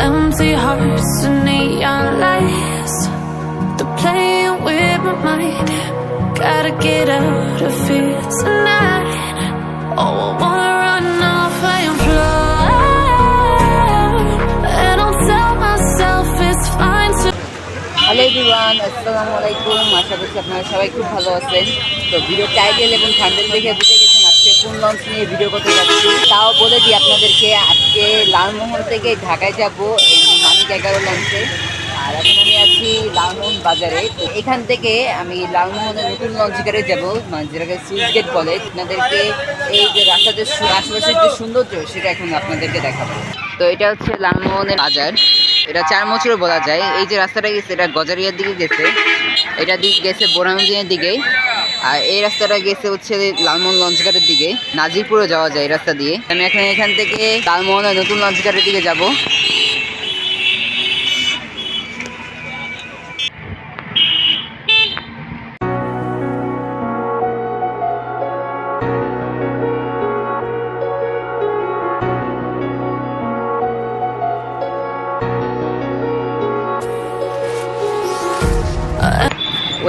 Empty hearts and neon lights. They're playing with my mind. Gotta get out of here tonight. Oh, I wanna run off and fly. And I'll tell myself it's fine to. Hello everyone আসসালামু আলাইকুম আশা করছি আপনারা সবাই খুব ভালো আছেন তো video title এবং থান্ডেল দেখে বুঝে আজকে লঞ্চ নিয়ে ভিডিও করতে যাচ্ছি। তাও বলে দিই আপনাদেরকে, আজকে লালমোহন থেকে ঢাকায় যাব মানিক এগারো লঞ্চে আর এখন আমি আছি লালমোহন বাজারে। তো এখান থেকে আমি লালমোহনের নতুন লঞ্চ ঘাটে যাব যেটাকে সুইচ গেট বলে। আপনাদেরকে এই যে রাস্তাতে আশেপাশের যে সৌন্দর্য, সেটা এখন আপনাদেরকে দেখাবো। তো এটা হচ্ছে লালমোহনের বাজার। এটা চার বছর বলা যায়। এই যে রাস্তাটা গেছে, এটা গজারিয়ার দিকে গেছে। এটা দিক গেছে বোরামদিনের দিকে। আর এই রাস্তাটা গেছে হচ্ছে লালমোহন লঞ্চঘাটের দিকে। নাজিরপুরে যাওয়া যায় রাস্তা দিয়ে। আমি এখন এখান থেকে লালমোহনের নতুন লঞ্চঘাটের দিকে যাব।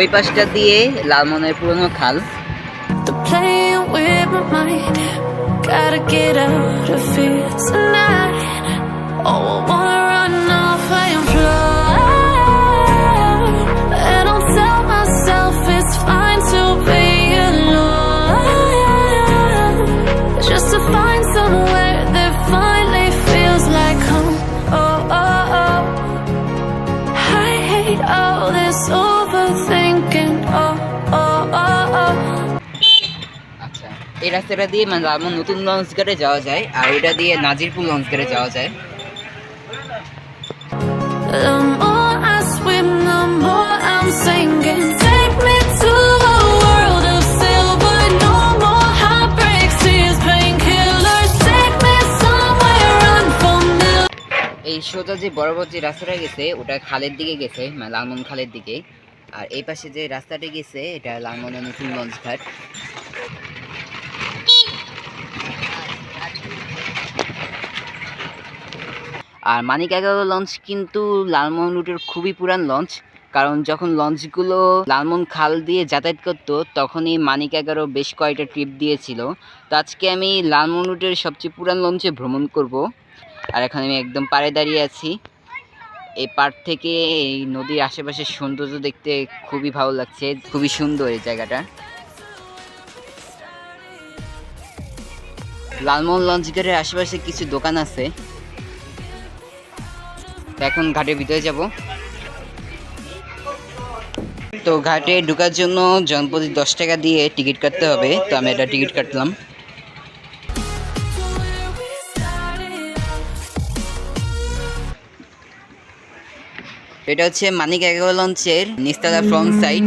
ওই পাশটা দিয়ে লালমনের পুরনো খাল. Gotta get out of here tonight. Oh, I wanna রাস্তাটা দিয়ে মানে লালমোহন নতুন লঞ্চ ঘাটে যাওয়া যায় আর এটা দিয়ে নাজিরপুর লঞ্চ ঘাটে যাওয়া যায়. এই সোজা যে বরাবর যে রাস্তাটা গেছে ওটা খালের দিকে গেছে মানে লালমোহন খালের দিকে। আর এই পাশে যে রাস্তাটা গেছে এটা লালমোহনের নতুন লঞ্চ ঘাট আর মানিক এগারো লঞ্চ কিন্তু লালমোহন রুটের খুবই পুরান লঞ্চ কারণ যখন লঞ্চগুলো লালমোহন খাল দিয়ে যাতায়াত করতো, তখনই মানিক এগারো বেশ কয়েকটা ট্রিপ দিয়েছিল। তো আজকে আমি লালমোহন রুটের সবচেয়ে পুরান লঞ্চে ভ্রমণ করব। আর এখন আমি একদম পাড়ে দাঁড়িয়ে আছি। এই পাড় থেকে এই নদীর আশেপাশের সৌন্দর্য দেখতে খুবই ভালো লাগছে, খুবই সুন্দর এই জায়গাটা। লালমোহন লঞ্চ ঘাটের আশেপাশে কিছু দোকান আছে। তো এখন ঘাটের ভিতরে যাব। তো ঘাটে ঢোকার জন্য জনপ্রতি দশ টাকা দিয়ে টিকিট কাটতে হবে, তো আমি এটা টিকিট কাটলাম। এটা হচ্ছে মানিক এগারো লঞ্চের নিস্তারা ফ্রন্ট সাইড।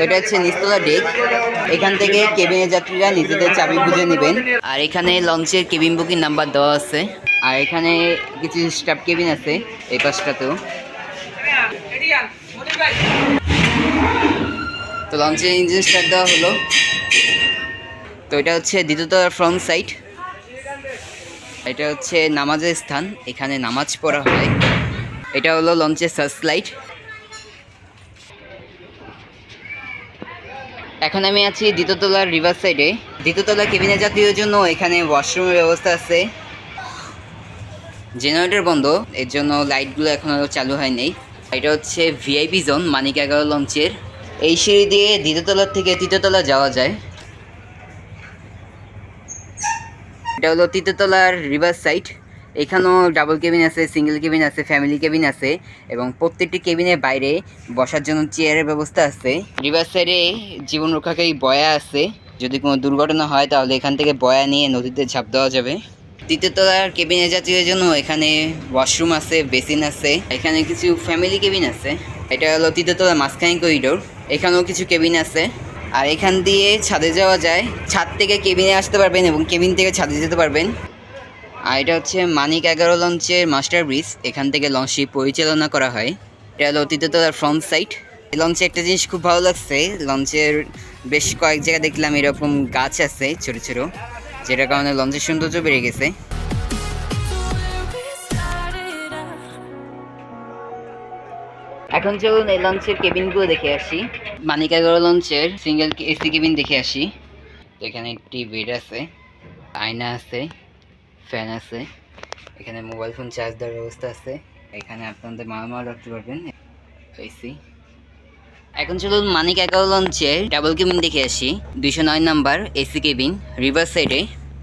তো এটা হচ্ছে নিস্তলা ডেক। এখান থেকে কেবিনের যাত্রীরা নিজেদের চাবি বুঝে নেবেন। আর এখানে লঞ্চের কেবিন বুকিং নাম্বার দেওয়া আছে। আর এখানে কিছু স্টাফ কেবিন আছে এই পাশটাতেও। তো লঞ্চের ইঞ্জিন স্টার্ট দেওয়া হলো। তো এটা হচ্ছে দ্বিতীয়তলার ফ্রন্ট সাইড এটা হচ্ছে নামাজের স্থান এখানে নামাজ পড়া হয়। এটা হলো লঞ্চের সার্চ লাইট এখন আমি আছি দ্বিতীয়তলার রিভার সাইডে দ্বিতীয়তলা কেবিনে যাত্রীদের জন্য এখানে ওয়াশরুমের ব্যবস্থা আছে। জেনারেটর বন্ধ, এর জন্য লাইটগুলো এখন এখনও চালু হয়নি এটা হচ্ছে ভিআইপি জোন মানিক এগারো লঞ্চের এই সিঁড়ি দিয়ে দ্বিতীয়তলার থেকে তৃতীয়তলা যাওয়া যায়। এটা হলো তৃতীয়তলার রিভার সাইড এখানেও ডাবল কেবিন আছে সিঙ্গেল কেবিন আছে ফ্যামিলি কেবিন আছে এবং প্রত্যেকটি কেবিনের বাইরে বসার জন্য চেয়ারের ব্যবস্থা আছে। রিভার সাইডে জীবন রক্ষাকারী বয়া আছে। যদি কোনো দুর্ঘটনা হয়, তাহলে এখান থেকে বয়া নিয়ে নদীতে ঝাঁপ দেওয়া যাবে। তৃতীয়তলার কেবিনে যাত্রীদের জন্য এখানে ওয়াশরুম আছে বেসিন আছে। এখানে কিছু ফ্যামিলি কেবিন আছে। এটা হলো তৃতীয়তলার মাঝখানে করিডোর এখানেও কিছু কেবিন আছে। আর এখান দিয়ে ছাদে যাওয়া যায়। ছাদ থেকে কেবিনে আসতে পারবেন এবং কেবিন থেকে ছাদে যেতে পারবেন। আর এটা হচ্ছে মানিক এগারো লঞ্চের মাস্টার ব্রিজ। এখান থেকে লঞ্চটি পরিচালনা করা হয়। এটা হলো তৃতীয়তলার ফ্রন্ট সাইড লঞ্চে একটা জিনিস খুব ভালো লাগছে, লঞ্চের বেশ কয়েক জায়গায় দেখলাম এরকম গাছ আছে ছোট ছোট, যেটার কারণে লঞ্চের সৌন্দর্য বেড়ে গেছে. এখন চলুন এই লঞ্চের কেবিনগুলো দেখে আসি। মানিকাগড় লঞ্চের সিঙ্গেল এসি কেবিন দেখে আসি। এখানে একটি বেড আছে, আয়না আছে। ফ্যান আছে। এখানে মোবাইল ফোন চার্জ দেওয়ার ব্যবস্থা আছে। এখানে আপনাদের মালামাল রাখতে পারবেন। এসি এখন চলুন মানিক এগারো লঞ্চের ডাবল কেবিন দেখে আসি। দুইশো নয় নাম্বার এসি কেবিন রিভার সাইডে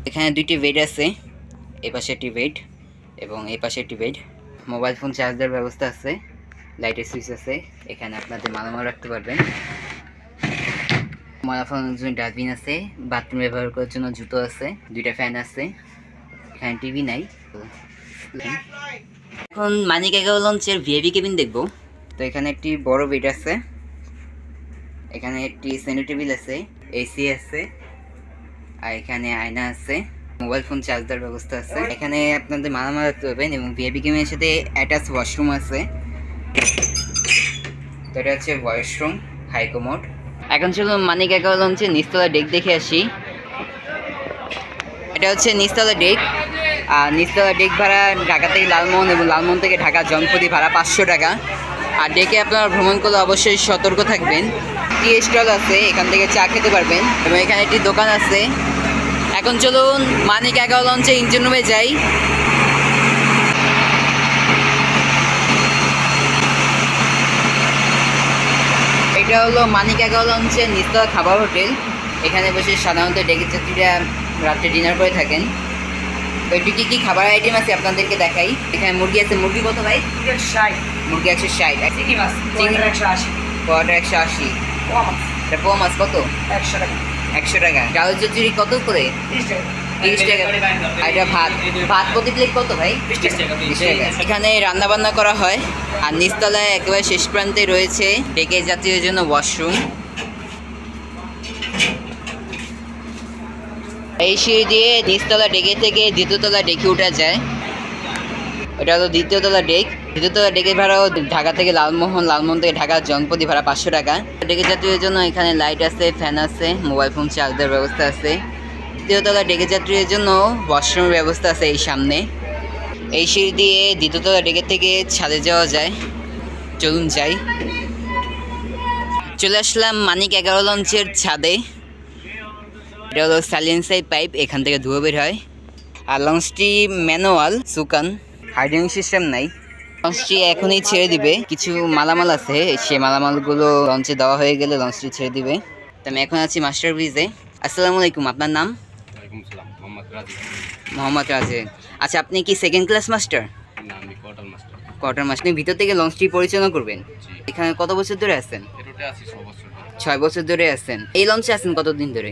এখানে দুইটি বেড আছে। এ পাশে একটি বেড এবং এই পাশে একটি বেড মোবাইল ফোন চার্জ দেওয়ার ব্যবস্থা আছে। লাইটের সুইচ আছে। এখানে আপনাদের মালামাল রাখতে পারবেন। ময়লা ফেলানোর জন্য ডাস্টবিন আছে। বাথরুম ব্যবহার করার জন্য জুতো আছে। দুইটা ফ্যান আছে। এখানে টিভি নাই। এখন মানিক এগারো লঞ্চের ভিআইপি কেবিন দেখব। তো এখানে একটি বড় বেড আছে। এখানে একটি সেন্টার টেবিল আছে এসি আছে, আর এখানে আয়না আছে মোবাইল ফোন চার্জ দেওয়ার ব্যবস্থা আছে। এখানে আপনাদের মালামাল রাখতে পারবেন এবং ভিআইপি কেবিনের সাথে অ্যাটাচ ওয়াশরুম আছে। তো এটা হচ্ছে ওয়াশরুম হাইকোমোড এখন চলুন মানিক এগারো লঞ্চে নিচতলা ডেক দেখে আসি। এটা হচ্ছে নিচতলা ডেক। আর নিচতলা ডেক ভাড়া ঢাকা থেকে লালমোহন এবং লালমোহন থেকে ঢাকা জনপ্রতি ভাড়া পাঁচশো টাকা। আর ডেকে আপনারা ভ্রমণ করলে অবশ্যই সতর্ক থাকবেন। টি স্টল আছে, এখান থেকে চা খেতে পারবেন এবং এখানে একটি দোকান আছে। এখন চলুন মানিক এগারো লঞ্চে ইঞ্জিন রুমে যাই। এটা হলো মানিক এগারো লঞ্চের নিস্তলা খাবার হোটেল। এখানে বসে সাধারণত ডেকে যাত্রীরা রাত্রে ডিনার করে থাকেন। এটি কী কী খাবার আইটেম আছে আপনাদেরকে দেখাই? এখানে মুরগি আছে মুরগি কত ভাই? ষাট মুরগি আছে ষাট। চিংড়ি মাছ চিংড়ি- একশো আশি। পরোটা একশো আশি। পোয়া মাছ। এটা পোয়া মাছ কত? একশো টাকা। একশো টাকা। ডাল চচ্চড়ি কত করে? তিরিশ টাকা। আর এটা ভাত। ভাত প্রতি প্লেট কত ভাই? বিশ টাকা এখানে রান্না বান্না করা হয়। আর নিচতলায় একেবারে শেষ প্রান্তে রয়েছে ডেকে যাত্রীদের জন্য ওয়াশরুম এই সিঁড়ি দিয়ে নিচতলা ডেকে থেকে দ্বিতীয়তলা ডেকে উঠা যায়। এটা হলো দ্বিতীয়তলা ডেক। দ্বিতীয়তলা ডেকের ভাড়াও ঢাকা থেকে লালমোহন লালমোহন থেকে ঢাকা জনপতি ভাড়া পাঁচশো টাকা। ডেকে যাত্রীদের জন্য এখানে লাইট আছে, ফ্যান আছে, মোবাইল ফোন চার্জ দেওয়ার ব্যবস্থা আছে। তৃতীয়তলা ডেকে যাত্রীদের জন্য ওয়াশরুমের ব্যবস্থা আছে এই সামনে। এই সিঁড়ি দিয়ে দ্বিতীয়তলা ডেকে থেকে ছাদে যাওয়া যায়। চলুন যাই। চলে আসলাম মানিক এগারো লঞ্চের ছাদে। এটা হলো সাইলেন্সাই পাইপ এখান থেকে ধুয়ে বের হয়। আর লঞ্চটি ম্যানুয়াল সুকান হাইড্রিং সিস্টেম নাই। লঞ্চটি এখনই ছেড়ে দিবে। কিছু মালামাল আছে সে মালামালগুলো লঞ্চে দেওয়া হয়ে গেলে লঞ্চটি ছেড়ে দিবে। তো আমি এখন আছি মাস্টার ব্রিজে আসসালামু আলাইকুম আপনার নাম? মোহাম্মদ রাজে আচ্ছা আপনি কি second class master quarter master ভিতর থেকে লঞ্চটি পরিচালনা করবেন। এখানে কত বছর ধরে আছেন? ছয় বছর ধরে আছেন। এই লঞ্চে আছেন কতদিন ধরে?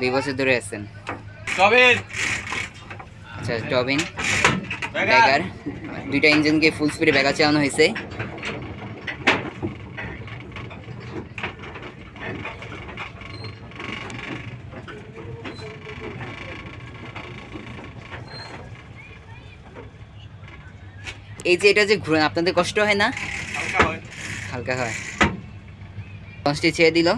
দুই বছর ধরে আছেন। আচ্ছা টবিন। ব্যাগার দুইটা ইঞ্জিনকে ফুল স্পিডে ব্যাগা চালানো হয়েছে। এই যে এটা যে ঘুরেন আপনাদের কষ্ট হয় না? হালকা হয়। হালকা হয়। লঞ্চটি ছেড়ে দিল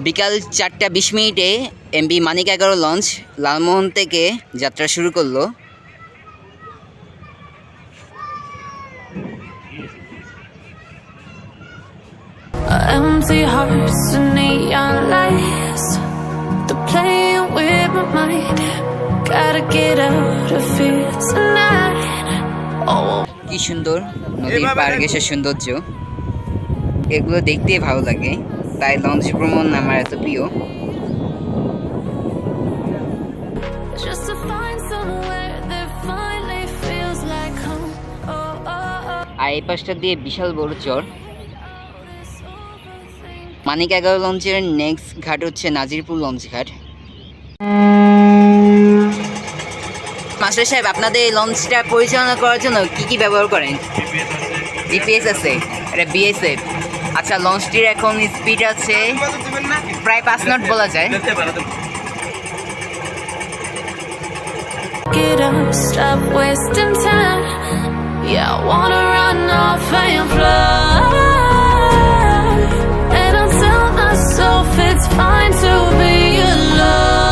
বিকাল চারটা বিশ মিনিটে এমবি মানিক এগারো লঞ্চ লালমোহন থেকে যাত্রা শুরু করল Empty hearts and neon lights. They're playing with my mind. Gotta get out of here tonight. কি সুন্দর নদীর পার ঘেঁষে সৌন্দর্য এগুলো দেখতে ভালো লাগে তাই লঞ্চ ভ্রমণ আমার এত প্রিয়. Oh, oh, oh. আর এই পাশটা দিয়ে বিশাল বড় চর। This মানিক এগারো লঞ্চের নেক্সট ঘাট হচ্ছে নাজিরপুর লঞ্চ ঘাট। মাস্টার সাহেব আপনাদের এই লঞ্চটা পরিচালনা করার জন্য কি কি ব্যবহার করেন? জিপিএস আছে। এটা বিএসএফ আচ্ছা লঞ্চটির এখন স্পিড আছে প্রায় পাঁচ নট বলা যায় Get up, stop wasting time. Yeah, I wanna run off and fly. And I tell myself it's fine to be alone.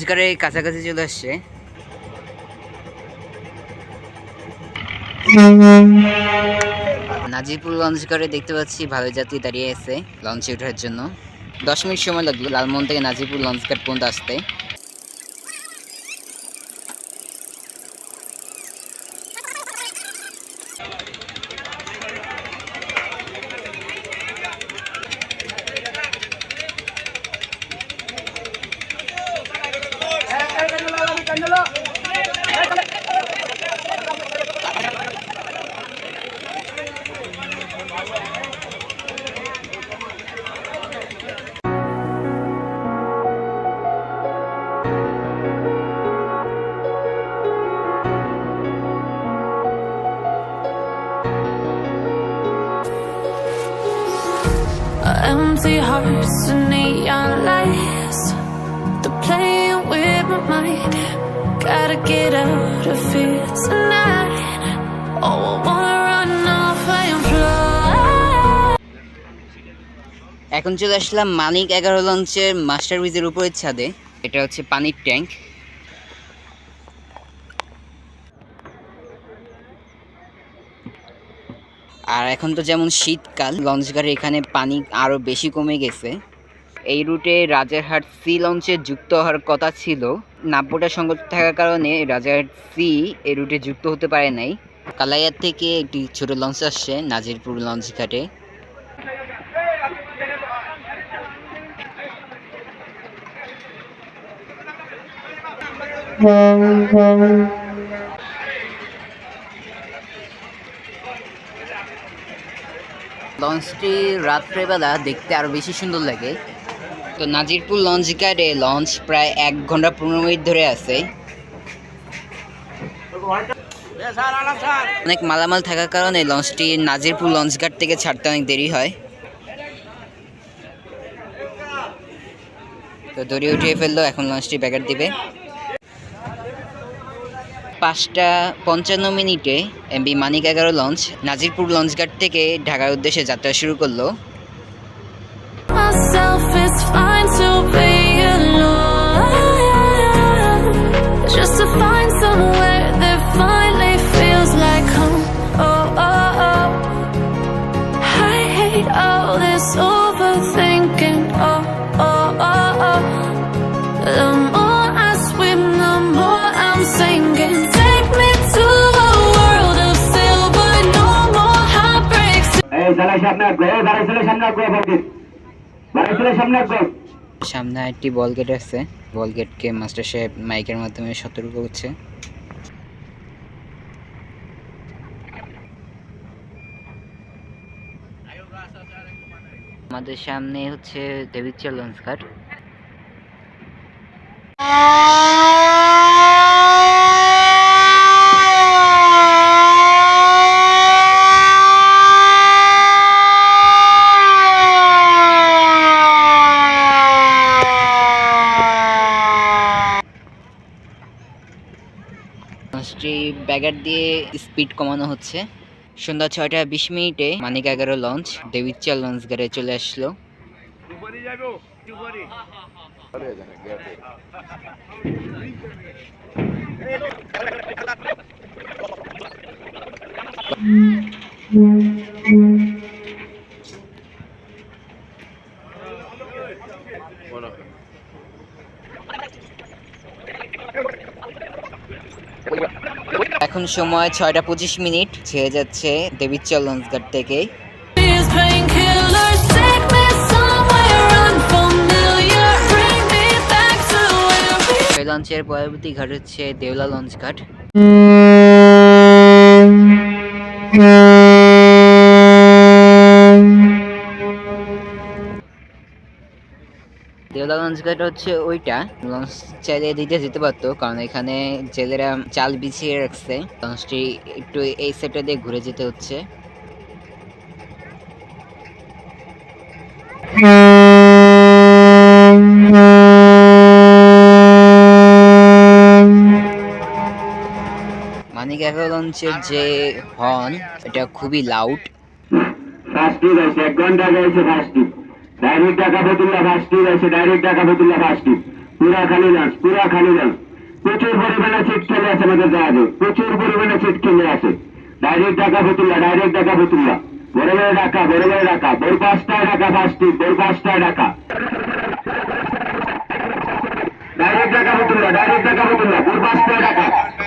Launch কাছাকাছি চলে আসছে। নাজিরপুর লঞ্চ দেখতে পাচ্ছি ভালো যাত্রী দাঁড়িয়ে আছে লঞ্চে ওঠার জন্য। দশ মিনিট সময় লাগল, লালমোহন থেকে নাজিরপুর লঞ্চ ঘাট পর্যন্ত আসতে। এখন চলে আসলাম মানিক এগারো লঞ্চের মাস্টার ব্রিজের উপরের ছাদে। এটা হচ্ছে পানির ট্যাঙ্ক। আর এখন তো যেমন শীতকাল, লঞ্চ ঘাটে এখানে পানি আরও বেশি কমে গেছে। এই রুটে রাজারহাট সি লঞ্চে যুক্ত হওয়ার কথা ছিল। নাব্যটা সংকট থাকার কারণে রাজারহাট সি এই রুটে যুক্ত হতে পারে নাই। কালাইয়ার থেকে একটি ছোট লঞ্চ আসছে, নাজিরপুর লঞ্চ ঘাটে। লঞ্চটি রাত্রেবেলা দেখতে আরও বেশি সুন্দর লাগে। তো নাজিরপুর লঞ্চ ঘাটে লঞ্চ প্রায় এক ঘণ্টা পনেরো মিনিট ধরে আছে। অনেক মালামাল থাকার কারণে লঞ্চটি নাজিরপুর লঞ্চ গার্ড থেকে ছাড়তে অনেক দেরি হয়। তো দড়ি উঠিয়ে ফেলল, এখন লঞ্চটি ব্যাগার দিবে। পাঁচটা পঞ্চান্ন মিনিটে এমবি মানিক এগারো লঞ্চ, নাজিরপুর লঞ্চঘাট থেকে ঢাকার উদ্দেশ্যে যাত্রা শুরু করল। সামনে একটি বল গেট আছে। বল গেটকে মাস্টার সাহেব মাইকের মাধ্যমে সতর্ক করছে। আমাদের সামনে হচ্ছে দেবিচার লঞ্চ ঘাট। ব্যাগার দিয়ে স্পিড কমানো হচ্ছে। সন্ধ্যা ছয়টা বিশ মিনিটে মানিক এগারো লঞ্চ ডেভিড চার লঞ্চ গাড়ি চলে আসলো। বলো সময় ছয়টা পঁচিশ মিনিট ছেড়ে যাচ্ছে দেবী চলঞ্জগড় থেকে লঞ্চের পরবর্তী ঘাট হচ্ছে দেওলা লঞ্চ ঘাট। লঞ্চ ঘাট হচ্ছে ওইটা। লঞ্চ চাইলে দিতে যেতে পারতো, কারণ এখানে জেলেরা চাল বিছিয়ে রাখছে। লঞ্চটি একটু এই সেটটা দিয়ে ঘুরে যেতে হচ্ছে। লঞ্চের যে হর্ন, এটা খুবই লাউড ফার্স্টটি আছে এক ঘণ্টা গেছে ফার্স্টটি ডাইরেক্ট ঢাকা ফতুল্লা ফার্স্টটি আছে ডাইরেক্ট ঢাকা ফতুল্লা ফার্স্টটি পুরা খালি লঞ্চ পুরা খালি লঞ্চ প্রচুর পরিমাণে সিট খেলে আছে আমাদের জাহাজে, প্রচুর পরিমাণে সিট খেলে আছে। Direct Dhaka Fatullah direct Dhaka Fatullah. বড় বড় ঢাকা বড় বড় ঢাকা। বড় পাঁচটায় ঢাকা ফতুল্লা বড় পাঁচটায় ঢাকা।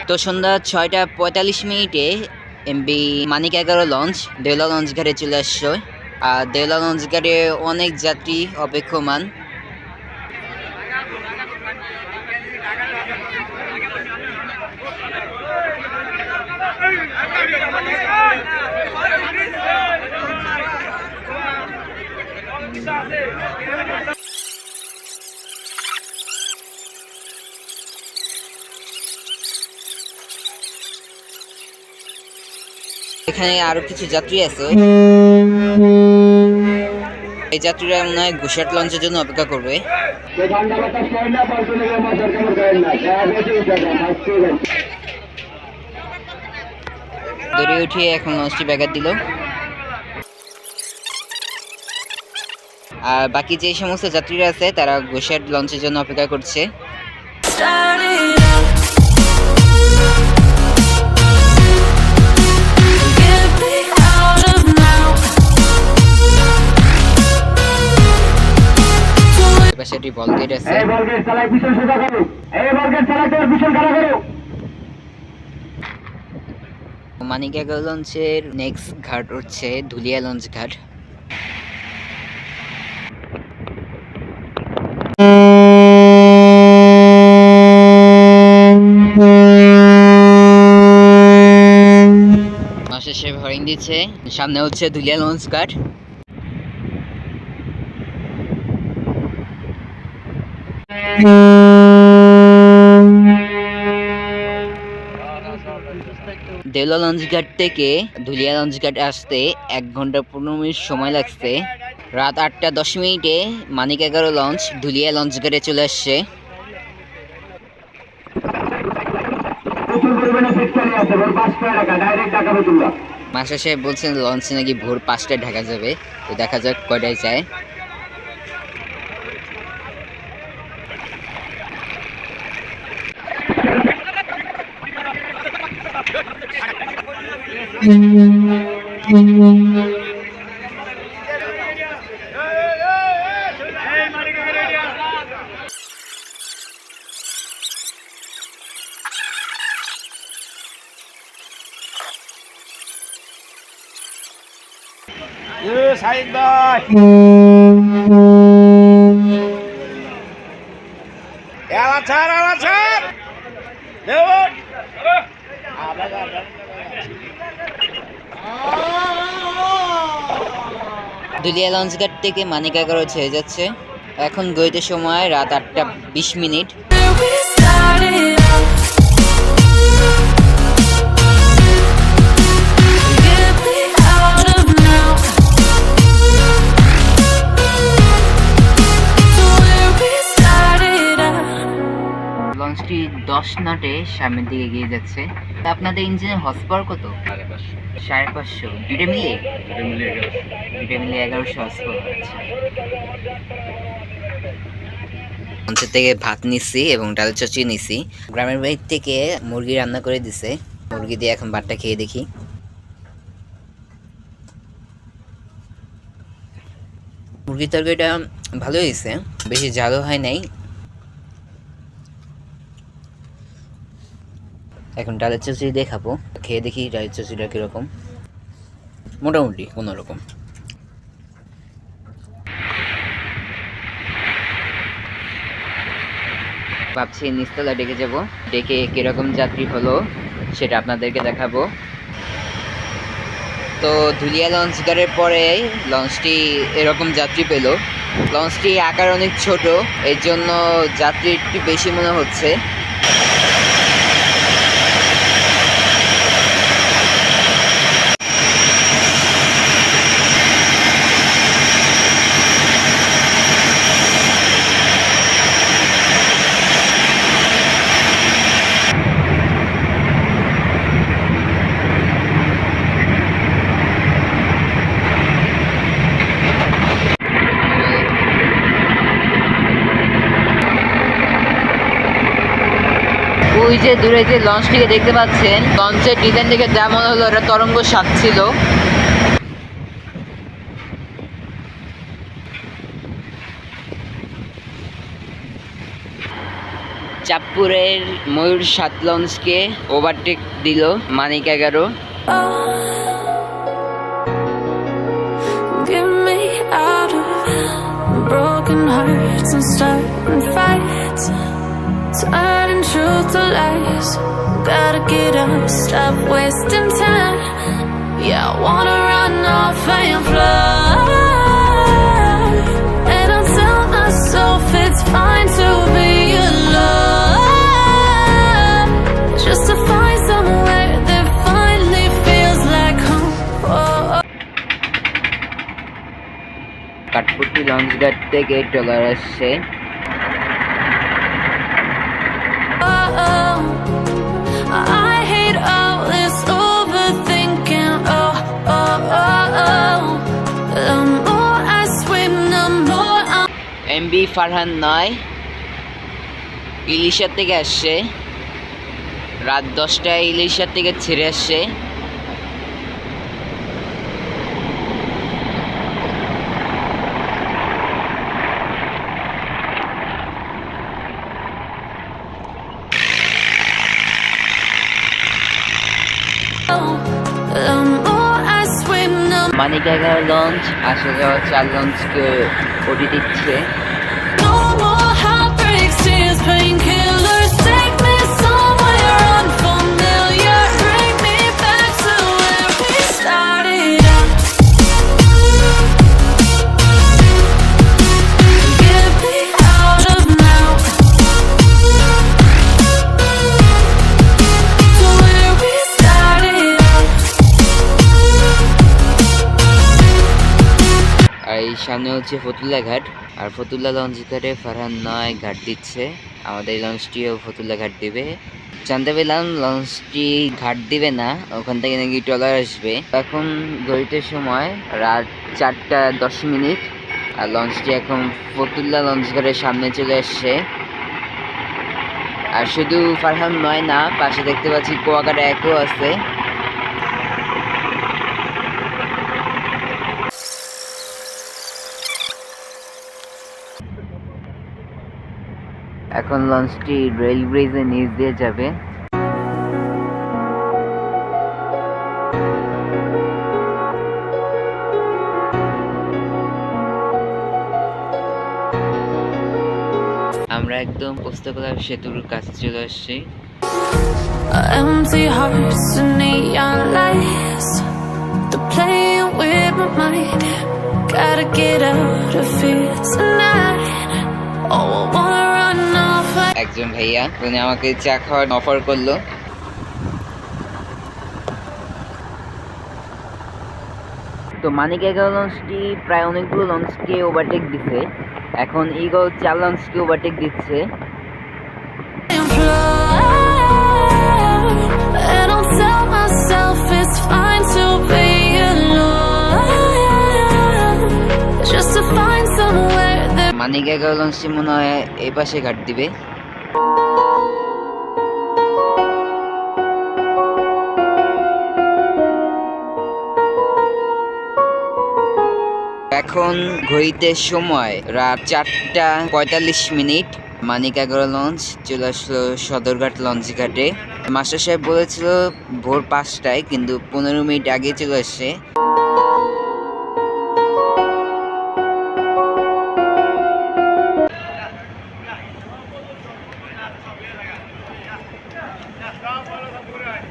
তো সন্ধ্যা ছয়টা পঁয়তাল্লিশ মিনিটে এমবি মানিক এগারো লঞ্চ, দেওলা লঞ্চ ঘাটে চলে আসছে। আর দেওলা গাড়ি অনেক যাত্রী অপেক্ষমান এখানে আরও কিছু যাত্রী আছে। এই যাত্রীরা মনে হয় গুসাট লঞ্চের জন্য অপেক্ষা করবে। দড়ি উঠিয়ে এখন লঞ্চটি ব্যাঘাত দিল। আর বাকি যে সমস্ত যাত্রীরা আছে, তারা গোসাট লঞ্চের জন্য অপেক্ষা করছে। একটি বলগেট আছে? এই বর্গের চালাই পিছন সোজা করো। এই বর্গের চালাই তোর পিছন খাড়া করো। মানিকা লঞ্চের নেক্সট ঘাট হচ্ছে ধুলিয়া লঞ্চ ঘাট। মাসে সে হরিং দিচ্ছে সামনে হচ্ছে ধুলিয়া লঞ্চ ঘাট। দেওলা লঞ্চঘাট থেকে ধুলিয়া লঞ্চঘাট আসতে এক ঘণ্টা পনেরো মিনিট সময় লাগছে। রাত আটটা দশ মিনিটে মানিক এগারো লঞ্চ ধুলিয়া লঞ্চঘাটে চলে আসছে। মাসা সাহেব বলছেন লঞ্চে নাকি ভোর পাঁচটায় ঢাকা যাবে। তো দেখা যাক কয়টায় যায়। সাইদ ভাই এলা ছাড় এলা ছাড় দেউন ধুলিয়া লঞ্চঘাট থেকে মানিক এগারো ছেড়ে যাচ্ছে। এখন গইতে সময় রাত আটটা বিশ মিনিট. লঞ্চটি দশ নটে সামনের দিকে এগিয়ে যাচ্ছে। আপনাদের ইঞ্জিনের হর্স পাওয়ার কত? সাড়ে পাঁচশো দুটো মিলিয়ে? এটা মিলিয়ে এগারোশো। পাওয়ার থেকে ভাত নিছি এবং ডাল চচি নিছি। গ্রামের বাড়ি থেকে মুরগি রান্না করে দিছে। মুরগি দিয়ে এখন ভাতটা খেয়ে দেখি। মুরগির তরকারিটা ভালো হয়েছে। বেশি ঝালও হয় নাই। এখন ডালের চচড়ি দেখাবো। খেয়ে দেখি ডালের চচড়িটা কীরকম। মোটামুটি কোনো রকম ভাবছি নিচতলা ডেকে যাব। ডেকে কীরকম যাত্রী হলো সেটা আপনাদেরকে দেখাবো। তো ধুলিয়া লঞ্চ গাড়ির পরে লঞ্চটি এরকম যাত্রী পেল। লঞ্চটি আকার অনেক ছোট, এর জন্য যাত্রী একটু বেশি মনে হচ্ছে। ওই যে দূরে যে লঞ্চটিকে দেখতে পাচ্ছেন, লঞ্চের ডিজাইন দেখে যা মনে হলো এটা তরঙ্গ সাত ছিল চাঁদপুরের ময়ূর সাত লঞ্চকে ওভারটেক দিল মানিক এগারো broken hearts and starting fights. Turning truth to lies. Gotta get up, stop wasting time. Yeah, I wanna run off and fly. And I tell myself it's fine to be alone. Just to find somewhere that finally feels like home. Oh, Kathputi launch ঘাট থেকে trawler আসছে MB Farhan নয়। ইলিশার থেকে আসছে। রাত দশটায় ইলিশার থেকে ছেড়ে আসছে। The more I swim, the মানিক এগারো লঞ্চ আসা যাওয়া চার লঞ্চকে ওটি দিচ্ছে। হচ্ছে ফতুল্লা ঘাট। আর ফতুল্লা লঞ্চ ঘাটে ফারহান নয় ঘাট দিচ্ছে। আমাদের লঞ্চটিও ফতুল্লা ঘাট দিবে। জানতে পেলাম লঞ্চটি ঘাট দিবে না, ওখান থেকে নাকি ট্রলার আসবে। এখন ঘড়িতে সময় রাত চারটা দশ মিনিট। আর লঞ্চটি এখন ফতুল্লা লঞ্চ ঘাটের সামনে চলে আসছে। আর শুধু ফারহান নয় না, পাশে দেখতে পাচ্ছি কুয়াকাটা একও আছে। এখন লঞ্চটি রেল ব্রিজের নিচ দিয়ে যাবে আমরা একদম পোস্তকলা সেতুর কাছে চলে আসছি Empty hearts and neon lights. They're playing with my mind. Gotta get out of here tonight. Oh, I wanna একজন ভাইয়া উনি আমাকে চা খাওয়ার অফার করল। তো মানিক এগারো লঞ্চটি প্রায় অনেকগুলো লঞ্চকে ওভারটেক দিচ্ছে এখন ইগল চার লঞ্চকে ওভারটেক দিচ্ছে। মানিক এগারো লঞ্চটি মনে হয় এই পাশে ঘাট দিবে। এখন ঘড়িতে সময়, রাত চারটা পঁয়তাল্লিশ মিনিট। মানিক লঞ্চ, চলে আসলো সদরঘাট লঞ্চ ঘাটে। মাস্টার সাহেব বলেছিল ভোর পাঁচটায়, কিন্তু পনেরো মিনিট আগে চলে আসছে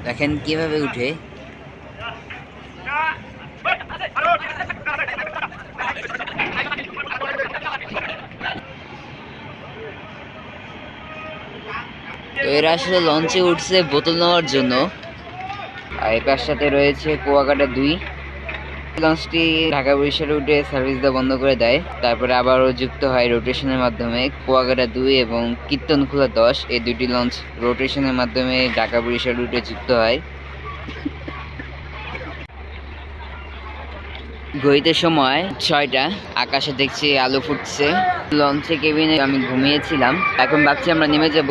দেখেন কীভাবে উঠে। এরা আসলে লঞ্চে উঠছে বোতল নেওয়ার জন্য। আর এই সাথে রয়েছে কুয়াকাটা দুই। লঞ্চটি ঢাকা বরিশালে উঠে সার্ভিস দেওয়া বন্ধ করে দেয়। তারপরে আবারও যুক্ত হয় রোটেশনের মাধ্যমে কুয়াকাটা দুই এবং কীর্তনখোলা দশ। এই দুটি লঞ্চ রোটেশনের মাধ্যমে ঢাকা বরিশাল রুটে যুক্ত হয়। ঘড়িতে সময় ছয়টা। আকাশে দেখছি আলো ফুটছে। লঞ্চে কেবিনে আমি ঘুমিয়েছিলাম। এখন ভাবছি আমরা নেমে যাব।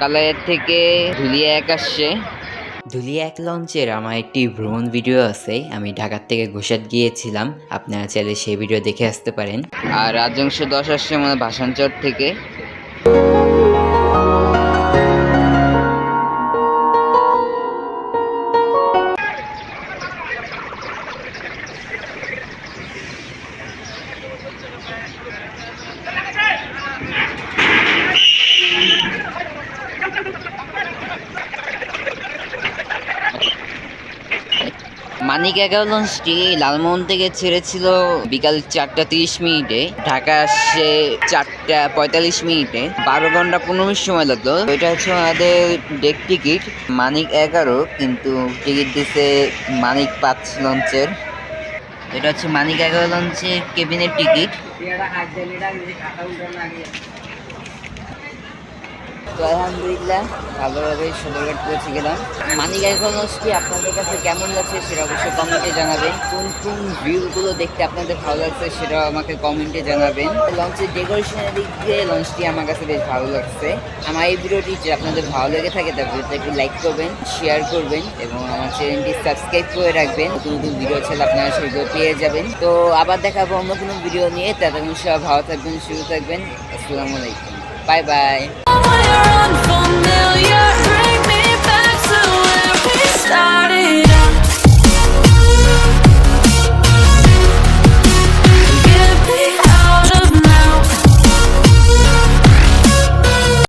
কালায়ের থেকে ধুলিয়া এক আসছে। ধুলিয়া এক লঞ্চের আমার একটি ভ্রমণ ভিডিও আছে আমি ঢাকার থেকে ঘোষাত গিয়েছিলাম। আপনারা চাইলে সেই ভিডিও দেখে আসতে পারেন। আর রাজংশ দশ আসছে আমাদের ভাষাঞ্চর থেকে। এগারো লঞ্চটি লালমোহন থেকে ছেড়েছিল বিকাল চারটা তিরিশ মিনিটে। ঢাকা আসছে চারটা পঁয়তাল্লিশ মিনিটে। বারো ঘণ্টা পনেরো মিনিট সময় লাগল। এটা হচ্ছে আমাদের ডেক টিকিট মানিক এগারো, কিন্তু টিকিট দিছে মানিক পাঁচ লঞ্চের। এটা হচ্ছে মানিক এগারো লঞ্চের কেবিনের টিকিট তো আলহামদুলিল্লাহ ভালোভাবে সদরঘাট পৌঁছে গেলাম। মানিক এগারো লঞ্চটি আপনাদের কাছে কেমন লাগছে সেটা অবশ্যই কমেন্টে জানাবেন। কোন কোন ভিউগুলো দেখতে আপনাদের ভালো লাগছে সেটাও আমাকে কমেন্টে জানাবেন। লঞ্চের ডেকোরেশনের দিক দিয়ে লঞ্চটি আমার কাছে বেশ ভালো লাগছে। আমার এই ভিডিওটি যদি আপনাদের ভালো লেগে থাকে, তাহলে ভিডিওটা একটু লাইক করবেন শেয়ার করবেন এবং আমার চ্যানেলটি সাবস্ক্রাইব করে রাখবেন। নতুন নতুন ভিডিও ছেলে আপনারা সেগুলো পেয়ে যাবেন। তো আবার দেখাবো অন্য কোনো ভিডিও নিয়ে। ততক্ষণ সব ভালো থাকবেন, সুস্থ থাকবেন। আসসালামু আলাইকুম। Bye-bye.